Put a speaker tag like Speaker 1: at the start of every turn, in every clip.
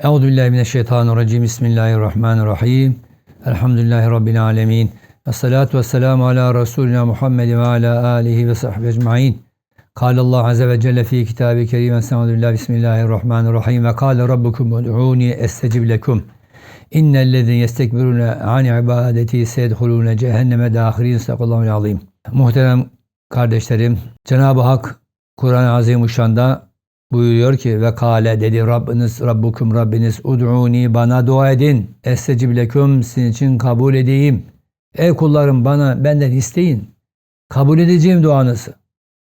Speaker 1: Euzu billahi mineşşeytanirracim. Bismillahirrahmanirrahim. Elhamdülillahi rabbil alamin. Ves salatu vesselamu ala rasulina Muhammed ve ala alihi ve sahbihi ecmaîn. Kâle Allah azze ve celle fi kitabı kerim. Estağfirullah. Bismillahirrahmanirrahim. Ve kâle rabbukum ud'ûni estecib lekum. İnnellezîne yestekbirûne an ibadeti seyedhulûne cehenneme dâhirîn. Sadakallahu azîm. Muhterem kardeşlerim, Cenab-ı Hak Kur'an-ı Azimuşşan'da buyuruyor ki ve kale dedi Rabbiniz Rabbukum Rabbiniz ud'uni bana dua edin. Estecib leküm sizin için kabul edeyim. Ey kullarım bana benden isteyin. Kabul edeceğim duanızı.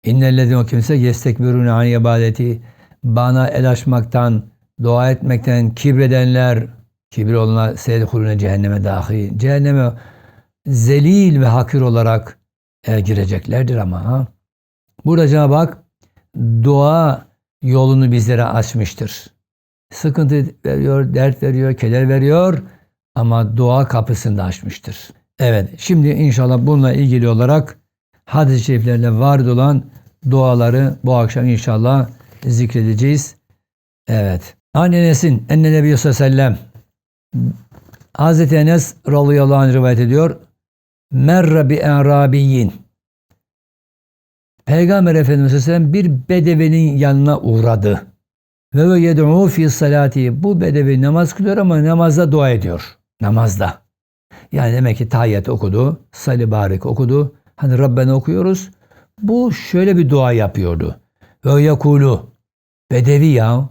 Speaker 1: İnnellezine o kimse yestekbirune an ibadeti bana el açmaktan, dua etmekten kibredenler, kibir olana seyedhulune cehenneme dahil. Cehenneme zelil ve hakir olarak e, gireceklerdir ama ha. Burada Cenab-ı Hak dua yolunu bizlere açmıştır. Sıkıntı veriyor, dert veriyor, keder veriyor ama dua kapısını da açmıştır. Evet, şimdi inşallah bununla ilgili olarak hadis-i şeriflerle var olan duaları bu akşam inşallah zikredeceğiz. Evet. An Enes'in, enne Nebi sallallahu aleyhi ve sellem Hazreti Enes radıyallahu anh rivayet ediyor. Merre bi enrabiyyin Peygamber Efendimiz Aleyhisselam bir bedevinin yanına uğradı. Ve ve yed'u fi salati. Bu bedevi namaz kılıyor ama namazda dua ediyor. Namazda. Yani demek ki tahiyyat okudu, sali barik okudu. Hani Rabbena okuyoruz. Bu şöyle bir dua yapıyordu. Ve yakulu. Bedevi ya.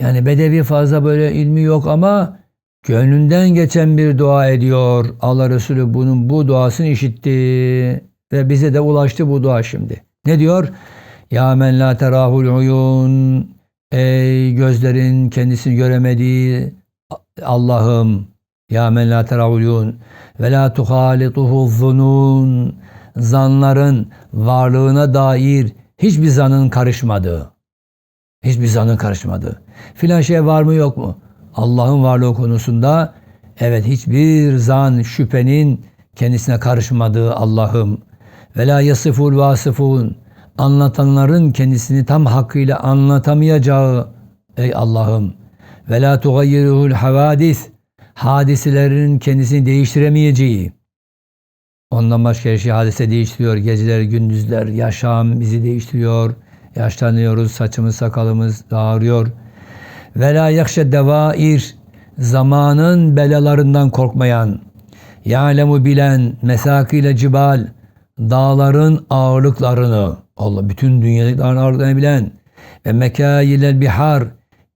Speaker 1: Yani bedevi fazla böyle ilmi yok ama gönlünden geçen bir dua ediyor. Allah Resulü bunun bu duasını işitti ve bize de ulaştı bu dua şimdi. Ne diyor? Ya men la terahul uyun. Ey gözlerin kendisini göremediği Allah'ım Ya men la terahul uyun. Ve la tuhalituhu zunun. Zanların varlığına dair hiçbir zanın karışmadığı hiçbir zanın karışmadığı filan şey var mı yok mu? Allah'ın varlığı konusunda evet hiçbir zan şüphenin kendisine karışmadığı Allah'ım. Ve la yasiful vasifun anlatanların kendisini tam hakkıyla anlatamayacağı ey Allah'ım ve la tugayyiruhul havadis hadiselerin kendisini değiştiremeyeceği. Ondan başka her şey hadise değiştiriyor. Geceler gündüzler yaşam bizi değiştiriyor. Yaşlanıyoruz saçımız sakalımız dağılıyor ve la yakşe devair zamanın belalarından korkmayan ya'lemu bilen mesakile cibal dağların ağırlıklarını Allah bütün dünyadaki ağırlıklarını bilen ve mekâyilel bihar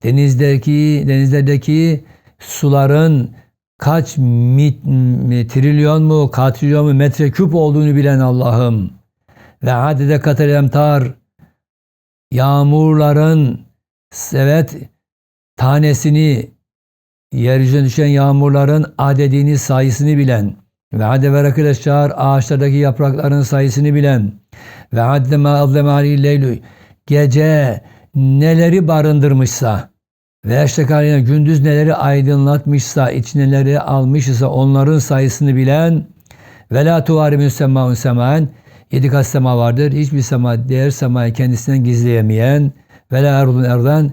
Speaker 1: denizdeki denizlerdeki suların kaç mit, mit, trilyon mu, katrilyon mu metre küp olduğunu bilen Allah'ım. Ve adede katel emtar yağmurların evet tanesini yeryüzüne düşen yağmurların adedini sayısını bilen ve adde verakil eşcar ağaçlardaki yaprakların sayısını bilen ve adde ma azleme leylü gece neleri barındırmışsa ve eştekarine gündüz neleri aydınlatmışsa, iç neleri almışsa onların sayısını bilen ve la tuvari müsemmaun semaen yedi kat sema vardır. Hiçbir sema diğer semayı kendisinden gizleyemeyen ve la erdun erdan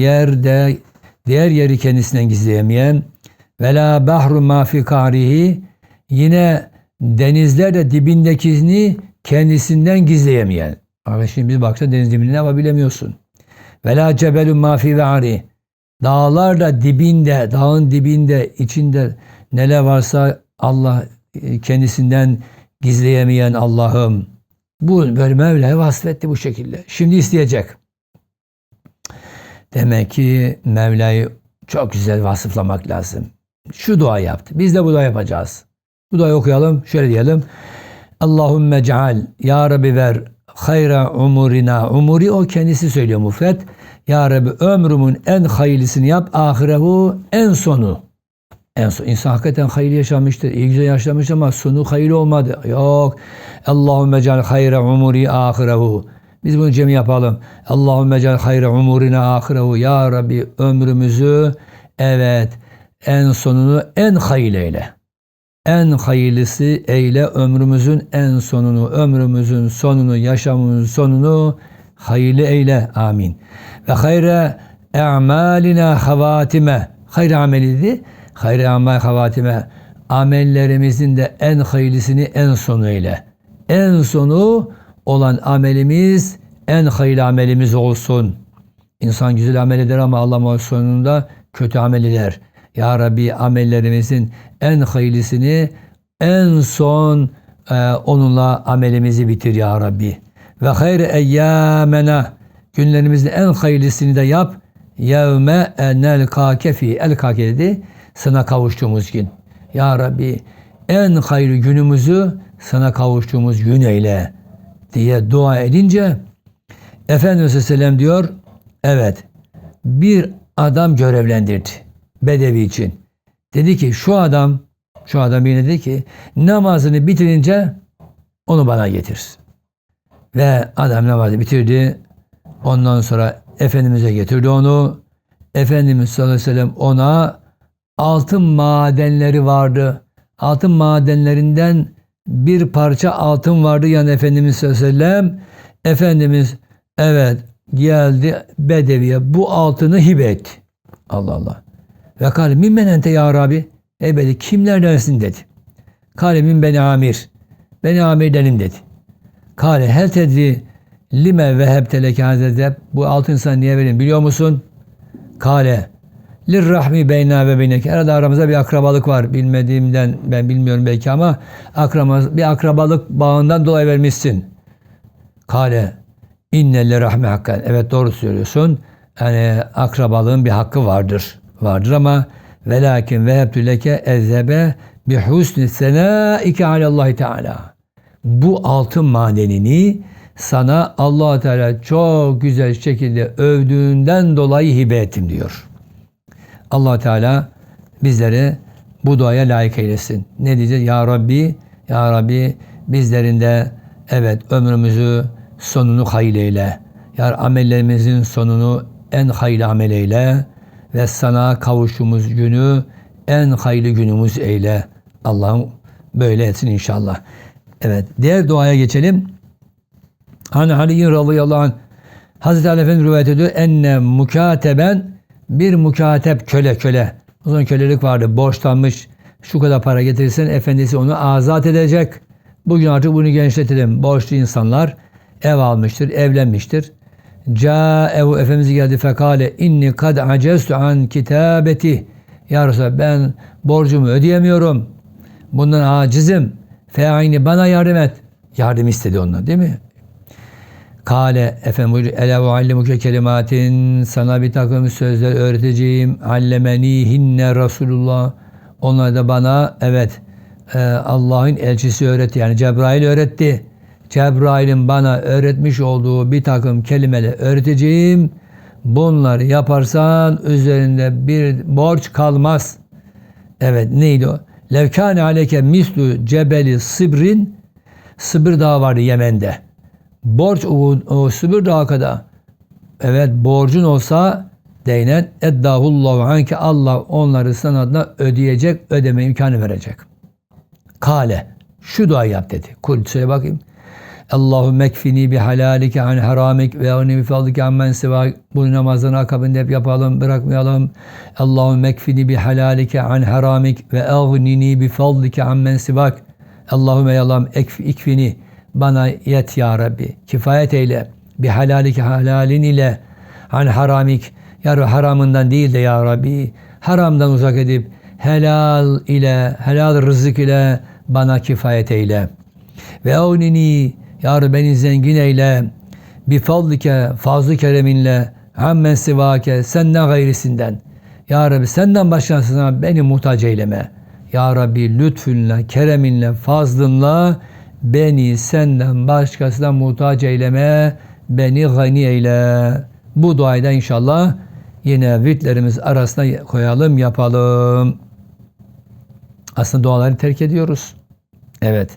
Speaker 1: yerde diğer yeri kendisinden gizleyemeyen ve la bahru ma fi Yine denizler dibindekini kendisinden gizleyemeyen. Abi şimdi baksa deniz dibinde ne var bilemiyorsun. Ve la cebelun mafi ve ari. Dağlar da dibinde, dağın dibinde, içinde neler varsa Allah e, kendisinden gizleyemeyen Allah'ım. Bu böyle Mevla'ya vasfetti bu şekilde. Şimdi isteyecek. Demek ki Mevla'yı çok güzel vasıflamak lazım. Şu dua yaptı. Biz de bu dua yapacağız. Bu da okuyalım. Şöyle diyelim. Allahümme ceal. Ya Rabbi ver hayra umurina. Umuri o kendisi söylüyor mufret. Ya Rabbi ömrümün en hayırlısını yap. Ahirehu en sonu. En son insan hakikaten hayırlı yaşamıştır. iyi güzel yaşamış ama sonu hayırlı olmadı. Yok. Allahümme ceal hayra umuri ahirehu. Biz bunu cemi yapalım. Allahümme ceal hayra umurina ahirehu. Ya Rabbi ömrümüzü evet en sonunu en hayırlı eyle en hayırlısı eyle ömrümüzün en sonunu, ömrümüzün sonunu, yaşamımızın sonunu hayırlı eyle. Amin. Ve hayre e'malina havatime hayır ameliydi. Hayır amal havatime amellerimizin de en hayırlısını en sonu eyle. En sonu olan amelimiz en hayır amelimiz olsun. İnsan güzel amel eder ama Allah sonunda kötü amel eder. Ya Rabbi amellerimizin en hayırlısını en son e, onunla amelimizi bitir ya Rabbi. Ve hayr eyyamena günlerimizin en hayırlısını da yap. Yevme enel kakefi el kake dedi. Sana kavuştuğumuz gün. Ya Rabbi en hayırlı günümüzü sana kavuştuğumuz gün eyle diye dua edince Efendimiz Aleyhisselam diyor evet bir adam görevlendirdi Bedevi için. Dedi ki şu adam şu adam yine dedi ki namazını bitirince onu bana getir. Ve adam namazı bitirdi. Ondan sonra Efendimiz'e getirdi onu. Efendimiz sallallahu aleyhi ve sellem ona altın madenleri vardı. Altın madenlerinden bir parça altın vardı yani Efendimiz sallallahu aleyhi ve sellem. Efendimiz evet geldi Bedevi'ye bu altını hibe etti. Allah Allah. Ve kâle mimmen ente ya Rabbi. Ebedi kimlerdensin dedi. Kâle min beni amir. Beni amirdenim dedi. Kâle hel tedri lime ve hebteleke hazrede bu altın sana niye vereyim biliyor musun? Kâle lirrahmi beyna ve beyneke. Arada aramızda bir akrabalık var. Bilmediğimden ben bilmiyorum belki ama akrama, bir akrabalık bağından dolayı vermişsin. Kale inne li rahmi hakkan. Evet doğru söylüyorsun. Yani akrabalığın bir hakkı vardır. Vardır ama velakin vehebtü leke ezebe bi husni senaike alallahi teala. Bu altın madenini sana allah Teala çok güzel şekilde övdüğünden dolayı hibe ettim diyor. allah Teala bizleri bu duaya layık eylesin. Ne diyeceğiz? Ya Rabbi, Ya Rabbi bizlerin de evet ömrümüzü sonunu hayır eyle. Ya amellerimizin sonunu en hayırlı amel eyle ve sana kavuştuğumuz günü en hayırlı günümüz eyle. Allah'ım böyle etsin inşallah. Evet, diğer duaya geçelim. Hani Ali'nin radıyallahu anh Hazreti Ali Efendimiz rivayet ediyor. Enne mukateben bir mukatep köle köle. O zaman kölelik vardı. Borçlanmış. Şu kadar para getirirsen efendisi onu azat edecek. Bugün artık bunu genişletelim. Borçlu insanlar ev almıştır, evlenmiştir. Câehu Efendimiz geldi fekale inni kad acestu an kitabeti. Ya Resulallah ben borcumu ödeyemiyorum. Bundan acizim. Fe'ayni bana yardım et. Yardım istedi ondan değil mi? Kale efendim buyuruyor. Ele ve kelimatin sana bir takım sözler öğreteceğim. Allemenihinne Resulullah. Onlar da bana evet e, Allah'ın elçisi öğretti. Yani Cebrail öğretti. Cebrail'in bana öğretmiş olduğu bir takım kelimeleri öğreteceğim. Bunları yaparsan üzerinde bir borç kalmaz. Evet neydi o? Levkâne aleyke mislu cebeli sibrin Sıbır Dağı vardı Yemen'de. Borç o, Sıbır Dağı kadar evet borcun olsa deynen eddahullahu anke Allah onları sana adına ödeyecek, ödeme imkanı verecek. Kale şu dua yap dedi. Kul söyle bakayım. Allahümme ekfini bi halalike an haramik ve ani bi fadlike ammen sivak. Bu namazın akabinde hep yapalım, bırakmayalım. Allahümme ekfini bi halalike an haramik ve aghnini bi fadlike ammen sivak. Allahümme yalam ekf, ikfini bana yet ya Rabbi. Kifayet eyle. Bi halalike halalin ile an haramik. Ya haramından değil de ya Rabbi. Haramdan uzak edip helal ile, helal rızık ile bana kifayet eyle. Ve avnini ya Rabbi beni zengin eyle. Bi fadlike fazlı kereminle ammen sivake senden gayrisinden. Ya Rabbi senden başkasına beni muhtaç eyleme. Ya Rabbi lütfunla, kereminle, fazlınla beni senden başkasına muhtaç eyleme, beni gani eyle. Bu duayı da inşallah yine virtlerimiz arasına koyalım, yapalım. Aslında duaları terk ediyoruz. Evet.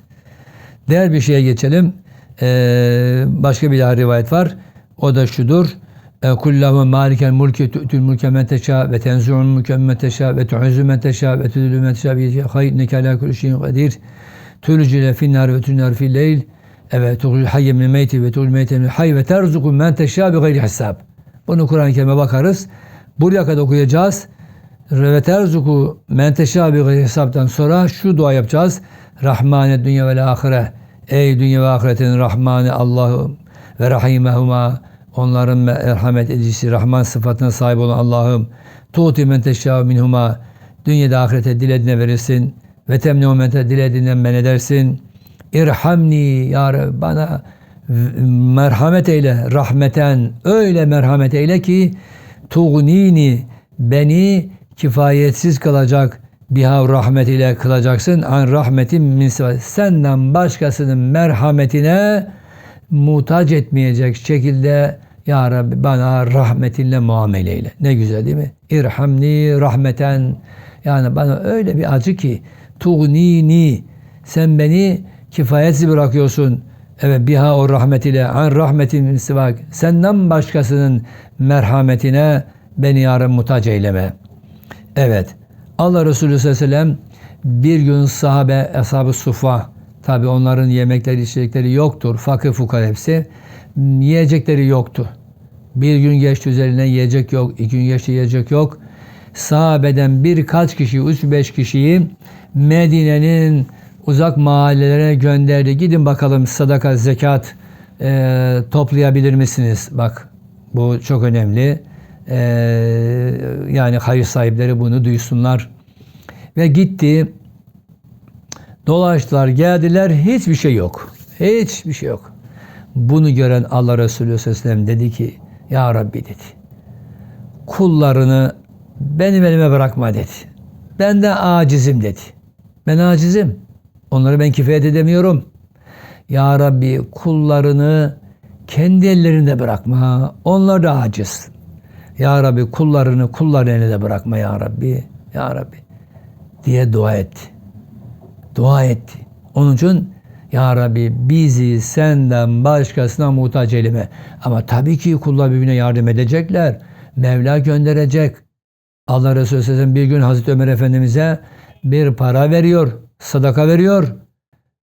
Speaker 1: Diğer bir şeye geçelim. Ee, başka bir daha rivayet var. O da şudur. Kullahu malikel mulki tu'tul mulke men teşâ ve tenzu'ul mulke men teşâ ve tu'izzu men teşâ ve tudillu men teşâ bi hayr inneke alâ kulli şeyin kadir. Tulcile finnâr ve tunnâr fil leyl. Evet, tuğul hayye min meyti ve tuğul meyti min hayy ve terzuku men teşâ bi gayri hesab. Bunu Kur'an-ı Kerim'e bakarız. Buraya kadar okuyacağız. Ve terzuku menteşâ bir hesaptan sonra şu dua yapacağız. Rahmane dünya ve ahire. Ey dünya ve ahiretin Rahmanı Allah'ım ve Rahimehuma onların merhamet edicisi Rahman sıfatına sahip olan Allah'ım. Tuğti menteşâ minhuma dünyada ahirete dilediğine verirsin ve temni mente dilediğinden men edersin. İrhamni ya Rabbi bana merhamet eyle rahmeten öyle merhamet eyle ki tuğnini beni kifayetsiz kılacak biha rahmet ile kılacaksın an rahmetin min senden başkasının merhametine muhtaç etmeyecek şekilde ya Rabbi bana rahmetinle muamele eyle. Ne güzel değil mi? İrhamni rahmeten yani bana öyle bir acı ki tuğnini sen beni kifayetsiz bırakıyorsun. Evet biha o rahmet ile an rahmetin sivak senden başkasının merhametine beni yarın muhtaç eyleme. Evet. Allah Resulü sallallahu aleyhi ve sellem bir gün sahabe, ashab-ı sufa tabi onların yemekleri, içecekleri yoktur. Fakir fukara hepsi. Yiyecekleri yoktu. Bir gün geçti üzerine yiyecek yok. iki gün geçti yiyecek yok. Sahabeden birkaç kişi, üç beş kişiyi Medine'nin uzak mahallelerine gönderdi. Gidin bakalım sadaka, zekat e, toplayabilir misiniz? Bak bu çok önemli. E, yani hayır sahipleri bunu duysunlar. Ve gitti. Dolaştılar, geldiler. Hiçbir şey yok. Hiçbir şey yok. Bunu gören Allah Resulü sallallahu aleyhi ve sellem dedi ki Ya Rabbi dedi. Kullarını benim elime bırakma dedi. Ben de acizim dedi. Ben acizim. Onları ben kifayet edemiyorum. Ya Rabbi kullarını kendi ellerinde bırakma. Onlar da aciz. Ya Rabbi kullarını kulların eline bırakma ya Rabbi. Ya Rabbi diye dua etti. Dua etti. Onun için Ya Rabbi bizi senden başkasına muhtaç eyleme. Ama tabii ki kullar birbirine yardım edecekler. Mevla gönderecek. Allah Resulü Sellem bir gün Hazreti Ömer Efendimiz'e bir para veriyor. Sadaka veriyor.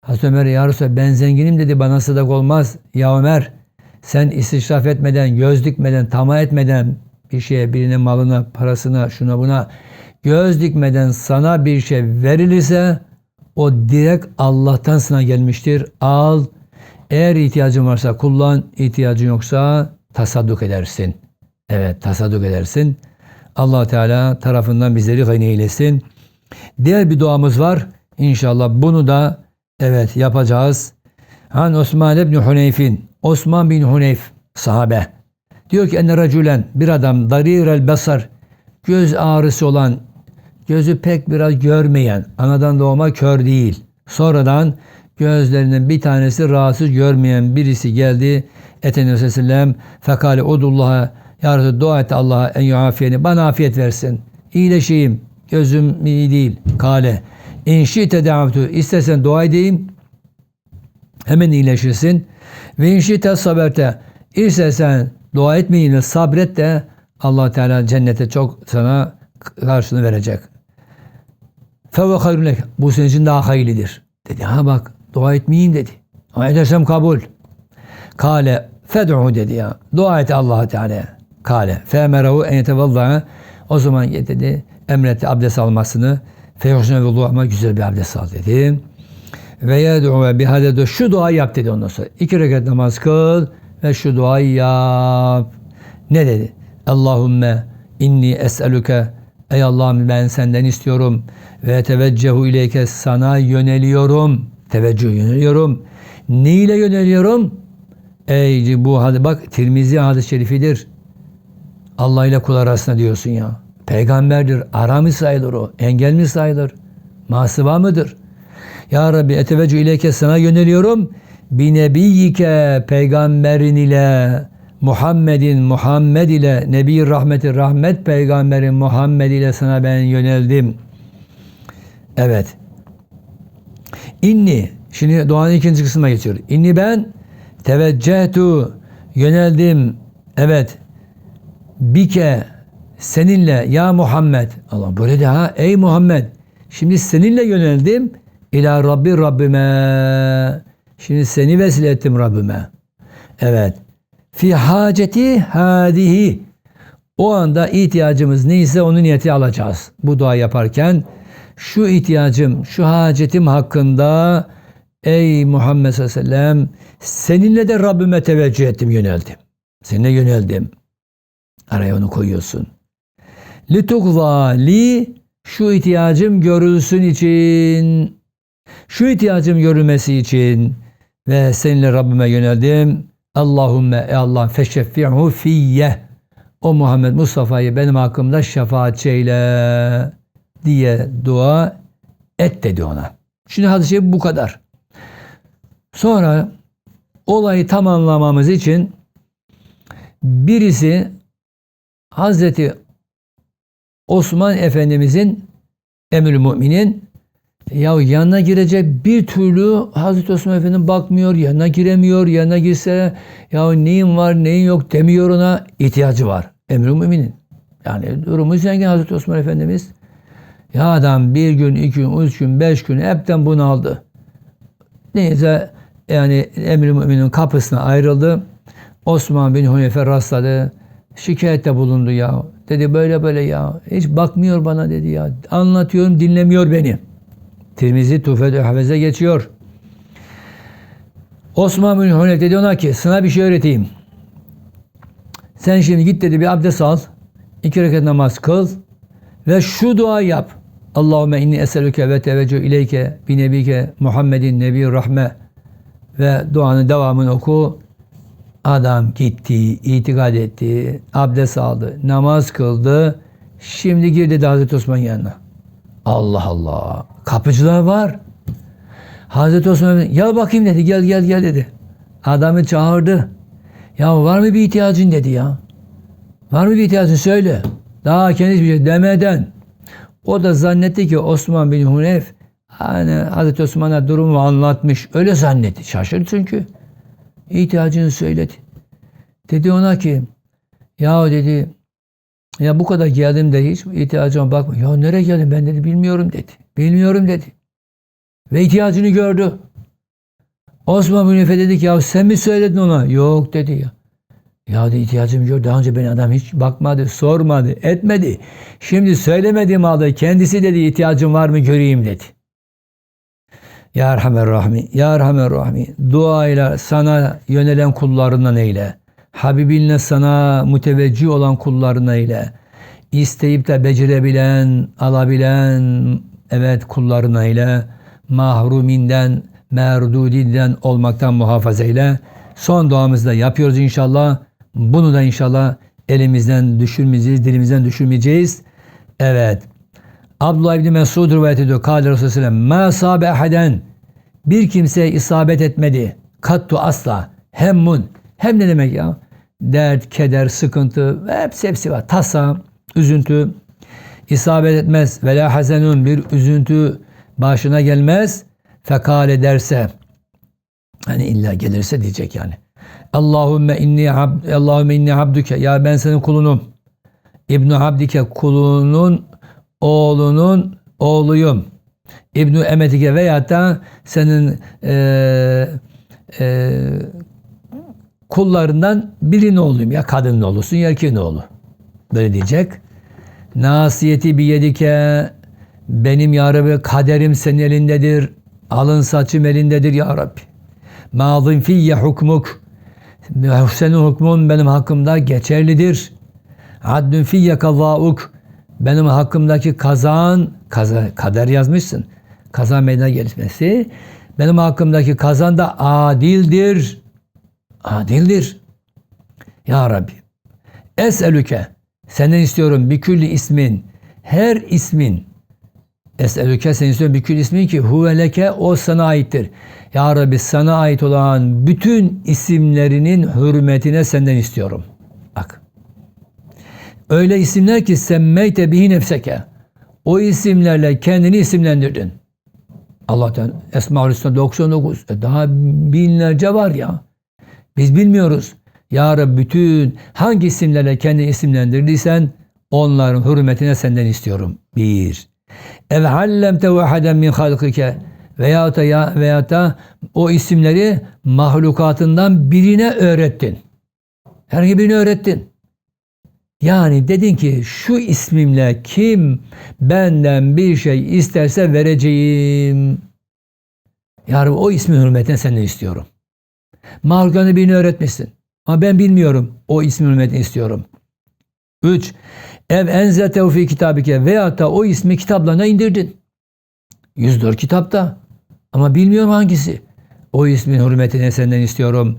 Speaker 1: Hazreti Ömer ya Resulallah ben zenginim dedi bana sadaka olmaz. Ya Ömer sen istisraf etmeden, göz dikmeden, tamah etmeden bir şeye, birinin malına, parasına, şuna buna göz dikmeden sana bir şey verilirse o direkt Allah'tan sana gelmiştir. Al. Eğer ihtiyacın varsa kullan, ihtiyacın yoksa tasadduk edersin. Evet, tasadduk edersin. Allah Teala tarafından bizleri gani eylesin. Diğer bir duamız var. İnşallah bunu da evet yapacağız. Han Osman ibn Huneyf'in Osman bin Huneyf sahabe diyor ki enne racülen bir adam darir el basar göz ağrısı olan gözü pek biraz görmeyen anadan doğma kör değil. Sonradan gözlerinin bir tanesi rahatsız görmeyen birisi geldi. Eteni Sellem fekale udullaha ya Resulallah dua et Allah'a en yuafiyeni bana afiyet versin. İyileşeyim. Gözüm iyi değil. Kale. İnşi tedavtu. İstersen dua edeyim. Hemen iyileşirsin. Ve inşi saberte. İstersen dua etmeyin sabret de allah Teala cennete çok sana karşılığını verecek. Feve hayrun lek. Bu senin için daha hayırlıdır. Dedi ha bak dua etmeyeyim dedi. Ama edersem kabul. Kale fed'u dedi ya. Dua et allah Teala. Kale. Fe'merehu en yetevallaha. O zaman dedi emretti abdest almasını. Feyhusne ve ama güzel bir abdest al dedi. Ve yed'u ve bihade şu duayı yap dedi ondan sonra. İki rekat namaz kıl ve şu duayı yap. Ne dedi? Allahümme inni es'eluke Ey Allah'ım ben senden istiyorum ve teveccehu ileyke sana yöneliyorum. Teveccüh yöneliyorum. Ne ile yöneliyorum? Ey bu hadi bak Tirmizi hadis-i şerifidir. Allah ile kul arasında diyorsun ya. Peygamberdir. Ara mı sayılır o? Engel mi sayılır? Masıva mıdır? Ya Rabbi eteveccü ileyke sana yöneliyorum. Bi nebiyyike peygamberin ile Muhammedin Muhammed ile Nebi rahmeti rahmet peygamberin Muhammed ile sana ben yöneldim. Evet. İnni şimdi duanın ikinci kısmına geçiyor. İnni ben teveccehtu yöneldim. Evet. Bike seninle ya Muhammed. Allah böyle de ha ey Muhammed. Şimdi seninle yöneldim. İla Rabbi Rabbime. Şimdi seni vesile ettim Rabbime. Evet. Fi haceti hadihi. O anda ihtiyacımız neyse onu niyeti alacağız. Bu dua yaparken şu ihtiyacım, şu hacetim hakkında ey Muhammed sallallahu aleyhi ve sellem seninle de Rabbime teveccüh ettim, yöneldim. Seninle yöneldim. Araya onu koyuyorsun. Litukva li şu ihtiyacım görülsün için şu ihtiyacım görülmesi için ve seninle Rabbime yöneldim. Allahümme ey Allah feşeffi'hu fiyye o Muhammed Mustafa'yı benim hakkımda şefaatçi eyle diye dua et dedi ona. Şimdi hadise bu kadar. Sonra olayı tam anlamamız için birisi Hazreti Osman Efendimizin emir müminin ya yanına girecek bir türlü Hazreti Osman Efendi bakmıyor, yanına giremiyor, yanına girse ya neyin var neyin yok demiyor ona ihtiyacı var. Emir müminin. Yani durumu zengin Hazreti Osman Efendimiz. Ya adam bir gün, iki gün, üç gün, beş gün hepten bunaldı. Neyse yani emir müminin kapısına ayrıldı. Osman bin Hunefe rastladı. Şikayette bulundu ya. Dedi böyle böyle ya. Hiç bakmıyor bana dedi ya. Anlatıyorum dinlemiyor beni. Tirmizi Tufet-i Hafez'e geçiyor. Osman bin Huneyf dedi ona ki sana bir şey öğreteyim. Sen şimdi git dedi bir abdest al. iki rekat namaz kıl. Ve şu dua yap. Allahümme inni eselüke ve teveccüh ileyke bi nebike Muhammedin nebi rahme ve duanın devamını oku. Adam gitti, itikad etti, abdest aldı, namaz kıldı. Şimdi girdi Hazreti Osman yanına. Allah Allah. Kapıcılar var. Hazreti Osman ya bakayım dedi gel gel gel dedi. Adamı çağırdı. Ya var mı bir ihtiyacın dedi ya. Var mı bir ihtiyacın söyle. Daha kendisi bir şey demeden. O da zannetti ki Osman bin Hunef hani Hazreti Osman'a durumu anlatmış. Öyle zannetti. Şaşırdı çünkü. İhtiyacını söyledi. Dedi ona ki ya dedi ya bu kadar geldim de hiç ihtiyacıma bakma. Ya nereye geldim ben dedi bilmiyorum dedi. Bilmiyorum dedi. Ve ihtiyacını gördü. Osman bin Efe dedi ki ya sen mi söyledin ona? Yok dedi ya. Ya dedi ihtiyacımı gördü. Daha önce beni adam hiç bakmadı, sormadı, etmedi. Şimdi söylemediğim halde kendisi dedi ihtiyacım var mı göreyim dedi. Ya Erhamer Rahmi, Ya Erhamer Rahmi. Duayla sana yönelen kullarından eyle. Habibinle sana müteveccih olan kullarına eyle. İsteyip de becerebilen, alabilen evet kullarına eyle. Mahruminden, merdudinden olmaktan muhafaza eyle. Son duamızda yapıyoruz inşallah. Bunu da inşallah elimizden düşürmeyeceğiz, dilimizden düşürmeyeceğiz. Evet. Abdullah İbni Mesud rivayet ediyor. Kâle Resulü sâbe eheden. Bir kimseye isabet etmedi. Kattu asla. Hemmun. Hem ne demek ya? Dert, keder, sıkıntı hepsi hepsi var. Tasa, üzüntü. isabet etmez. Ve la hazenun bir üzüntü başına gelmez. Fekale derse hani illa gelirse diyecek yani. Allahümme inni abd, Allahümme inni abdüke. Ya ben senin kulunum. İbnu Abdike kulunun oğlunun oğluyum. İbnu Emetike veya da senin e, e, kullarından birinin oğluyum. Ya kadının oğlusun ya erkeğin oğlu. Böyle diyecek. Nasiyeti bir yedike benim ya Rabbi kaderim senin elindedir. Alın saçım elindedir ya Rabbi. Mazın fiyye hukmuk. Senin hukmun benim hakkımda geçerlidir. Haddün fiyye kazauk. Benim hakkımdaki kazan, kaza, kader yazmışsın. Kaza meydana gelmesi. Benim hakkımdaki kazan da adildir. Adildir. Ya Rabbi. Eselüke. Senden istiyorum bir külli ismin. Her ismin. Eselüke sen istiyorum bir külli ismin ki huveleke o sana aittir. Ya Rabbi sana ait olan bütün isimlerinin hürmetine senden istiyorum. Bak. Öyle isimler ki semmeyte bihi nefseke. O isimlerle kendini isimlendirdin. Allah'tan Esma-ül Hüsna 99. E daha binlerce var ya. Biz bilmiyoruz. Ya Rabbi bütün hangi isimlerle kendini isimlendirdiysen onların hürmetine senden istiyorum. Bir. Ev hallemte vahaden min halkike veyahut da, ya, veyahut da o isimleri mahlukatından birine öğrettin. Herhangi birine öğrettin. Yani dedin ki şu ismimle kim benden bir şey isterse vereceğim. Yani o ismin hürmetine senden istiyorum. Mahluklarını birini öğretmişsin. Ama ben bilmiyorum. O ismin hürmetini istiyorum. 3. Ev enzetehu fi kitabike veyahut da o ismi kitaplarına indirdin. 104 kitapta. Ama bilmiyorum hangisi. O ismin hürmetine senden istiyorum.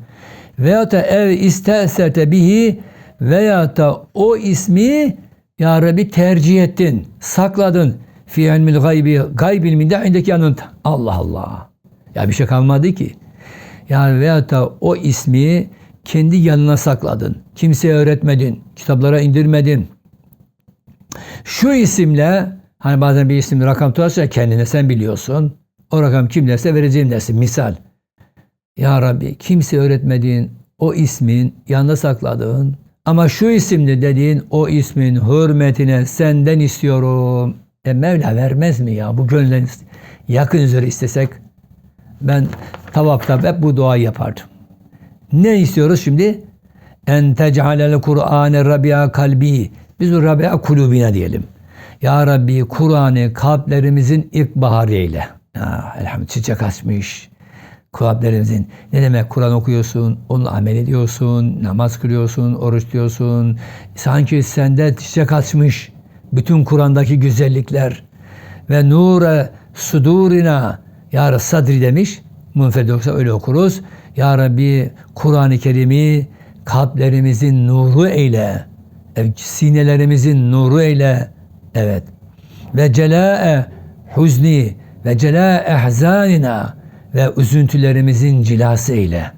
Speaker 1: Veyahut da ev isteserte bihi veyahut da o ismi ya Rabbi tercih ettin, sakladın. Fi ilmil gaybi, gayb ilminde indeki yanında. Allah Allah. Ya bir şey kalmadı ki. Yani veyahut da o ismi kendi yanına sakladın. Kimseye öğretmedin. Kitaplara indirmedin. Şu isimle hani bazen bir isim rakam tutarsa kendine sen biliyorsun. O rakam kim derse vereceğim dersin. Misal. Ya Rabbi kimse öğretmediğin o ismin yanında sakladığın ama şu isimli dediğin o ismin hürmetine senden istiyorum. E Mevla vermez mi ya bu gönlün yakın üzere istesek ben tavafta hep bu duayı yapardım. Ne istiyoruz şimdi? En tec'alel Kur'ane Rabia kalbi. Biz o Rabia kulubine diyelim. Ya Rabbi Kur'an'ı kalplerimizin ilkbaharı eyle. Ha, elhamdülillah çiçek açmış. Kalplerimizin. Ne demek Kur'an okuyorsun, onunla amel ediyorsun, namaz kılıyorsun, oruç diyorsun. Sanki sende çiçek açmış. Bütün Kur'an'daki güzellikler. Ve nure sudurina ya sadri demiş. Munferdi yoksa öyle okuruz. Ya Rabbi Kur'an-ı Kerim'i kalplerimizin nuru eyle. Sinelerimizin nuru eyle. Evet. Ve celâe huzni ve celâe ehzânina ve üzüntülerimizin cilası eyle.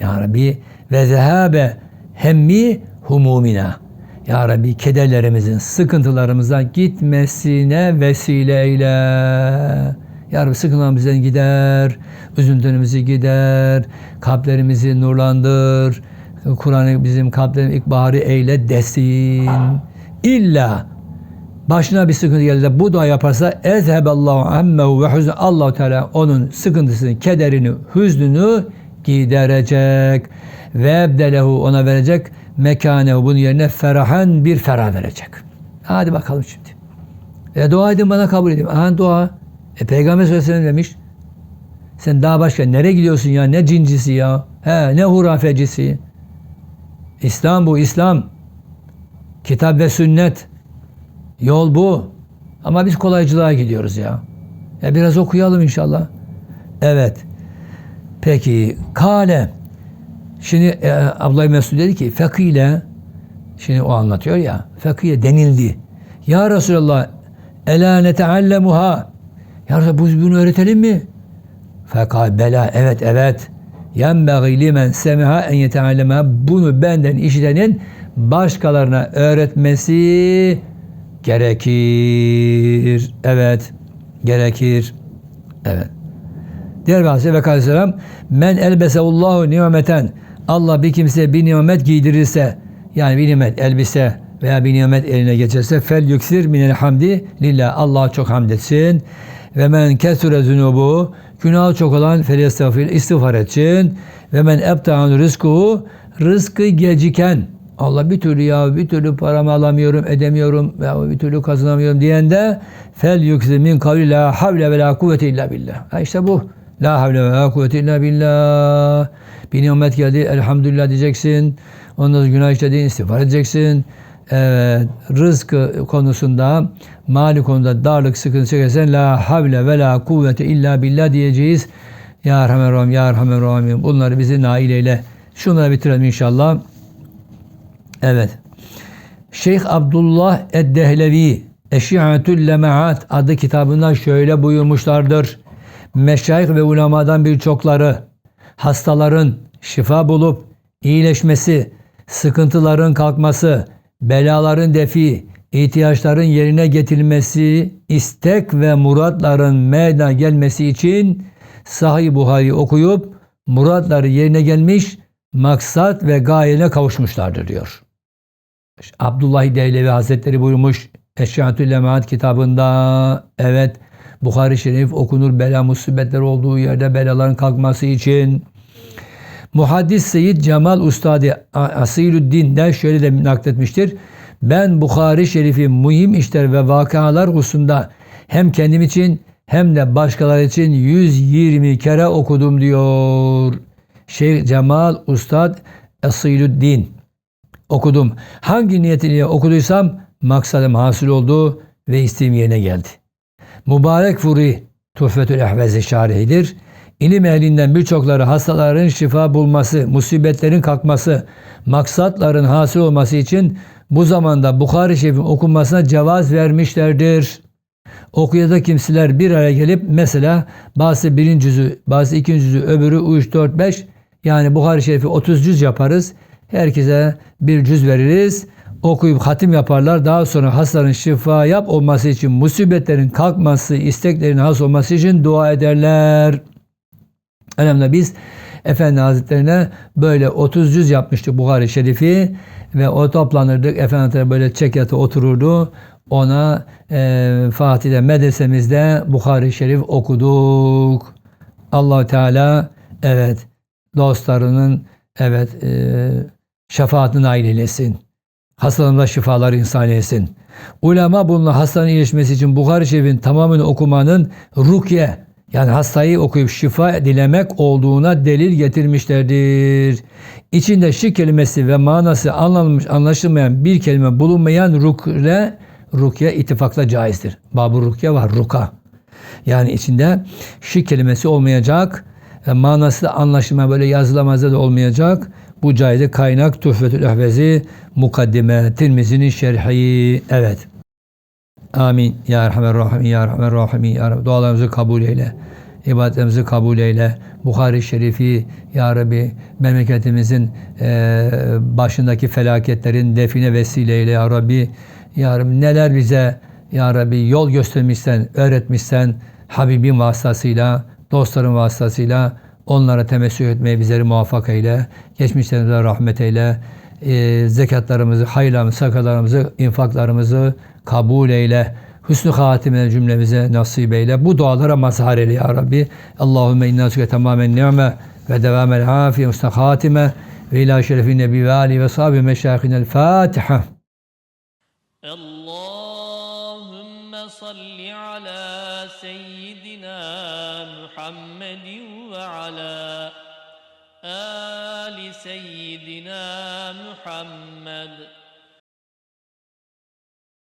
Speaker 1: Ya Rabbi ve zehâbe hemmi humumina. Ya Rabbi kederlerimizin, sıkıntılarımızdan gitmesine vesile eyle. Ya Rabbi sıkıntılarımızdan gider, üzüntümüzü gider, kalplerimizi nurlandır. Kur'an'ı bizim kalplerin ilkbaharı eyle desin. İlla başına bir sıkıntı geldi bu dua yaparsa ezheballahu ammehu ve huzn Allah Teala onun sıkıntısını, kederini, hüznünü giderecek ve ebdelehu ona verecek mekanehu bunun yerine ferahan bir ferah verecek. Hadi bakalım şimdi. E dua edin bana kabul edin. Aha dua. E Peygamber sallallahu demiş. Sen daha başka nereye gidiyorsun ya? Ne cincisi ya? He, ne hurafecisi? İslam bu, İslam. Kitap ve sünnet. Yol bu. Ama biz kolaycılığa gidiyoruz ya. E biraz okuyalım inşallah. Evet. Peki kale. Şimdi e, Abdullah Mesud dedi ki fekile şimdi o anlatıyor ya fekile denildi. Ya Resulallah ela neteallemuha ya Resulallah biz bunu öğretelim mi? Fekal bela evet evet. Yenbeği limen semiha en yeteallema bunu benden işitenin başkalarına öğretmesi gerekir. Evet. Gerekir. Evet. Diğer bir hadise ve aleyhisselam men elbeseullahu nimeten Allah bir kimseye bir nimet giydirirse yani bir nimet elbise veya bir nimet eline geçerse fel yüksir minel hamdi lillah Allah çok hamd etsin ve men kesure zunubu günah çok olan fel estağfir istiğfar etsin ve men ebta'an rızkuhu rızkı geciken Allah bir türlü ya bir türlü paramı alamıyorum, edemiyorum ya bir türlü kazanamıyorum diyen de fel yüksir min kavli la havle ve la kuvvete illa billah. Ha işte bu. La havle ve la kuvvete illa billah. Bir nimet geldi elhamdülillah diyeceksin. Ondan sonra günah işlediğin istiğfar edeceksin. Evet, rızk konusunda, mali konuda darlık sıkıntı çekersen la havle ve la kuvvete illa billah diyeceğiz. Ya Erhamer Rahim, Ya Erhamer Rahim. Bunları bizi nail eyle. Şunları bitirelim inşallah. Evet. Şeyh Abdullah Eddehlevi Eşi'atül Lemaat adı kitabında şöyle buyurmuşlardır. Meşayih ve ulemadan birçokları hastaların şifa bulup iyileşmesi, sıkıntıların kalkması, belaların defi, ihtiyaçların yerine getirilmesi, istek ve muratların meydana gelmesi için Sahih Buhari okuyup muratları yerine gelmiş, maksat ve gayene kavuşmuşlardır diyor. Abdullah Deylevi Hazretleri buyurmuş Eşyatül Lemaat kitabında evet Bukhari Şerif okunur bela musibetler olduğu yerde belaların kalkması için Muhaddis Seyyid Cemal Ustadi Asilüddin de şöyle de nakletmiştir. Ben Bukhari Şerif'i mühim işler ve vakalar hususunda hem kendim için hem de başkaları için 120 kere okudum diyor. Şeyh Cemal Ustad Esilüddin okudum. Hangi niyetiyle okuduysam maksadım hasıl oldu ve isteğim yerine geldi. Mübarek Furi Tuhfetül Ehvezi şarihidir. İlim ehlinden birçokları hastaların şifa bulması, musibetlerin kalkması, maksatların hasıl olması için bu zamanda Bukhari Şerif'in okunmasına cevaz vermişlerdir. Okuyada kimseler bir araya gelip mesela bazı birinci cüzü, bazı ikinci cüzü, öbürü 3, 4, 5 yani Bukhari Şerif'i 30 cüz yaparız. Herkese bir cüz veririz. Okuyup hatim yaparlar. Daha sonra hastaların şifa yap olması için, musibetlerin kalkması, isteklerin has olması için dua ederler. Önemli biz Efendi Hazretlerine böyle 30 cüz yapmıştık Bukhari Şerif'i ve o toplanırdık. Efendi böyle çekyata otururdu. Ona e, Fatih'te medresemizde Bukhari Şerif okuduk. allah Teala evet dostlarının evet e, şefaatini nail eylesin. Hastalarımıza şifalar insan eylesin. Ulema bununla hastanın iyileşmesi için Bukhari Şerif'in tamamını okumanın rukye yani hastayı okuyup şifa dilemek olduğuna delil getirmişlerdir. İçinde şi kelimesi ve manası anlanmış, anlaşılmayan bir kelime bulunmayan rukre, rukye ittifakla caizdir. Babu rukye var, ruka. Yani içinde şi kelimesi olmayacak, e, manası da anlaşılma böyle yazılamazda da olmayacak. Bu caizde kaynak Tuhfetül Ehvezi Mukaddime Tirmizi'nin şerhi. Evet. Amin. Ya Erhamer Rahim, Ya Erhamer Rahim, Ya Rabbi. Dualarımızı kabul eyle. ibadetimizi kabul eyle. Bukhari Şerifi Ya Rabbi memleketimizin e, başındaki felaketlerin define vesileyle Ya Rabbi. Ya Rabbi neler bize Ya Rabbi yol göstermişsen, öğretmişsen Habibin vasıtasıyla, dostların vasıtasıyla onlara temessük etmeye bizleri muvaffak eyle. Geçmişlerimize rahmet eyle. E, zekatlarımızı, hayırlarımızı, sakalarımızı, infaklarımızı kabul eyle. Hüsnü hatime cümlemize nasip eyle. Bu dualara mazhar eyle ya Rabbi. Allahümme inna süke tamamen ni'me ve devamel afiye hüsnü hatime ve ila şerefin nebi ve ali ve sahibi meşayihinel Fatiha.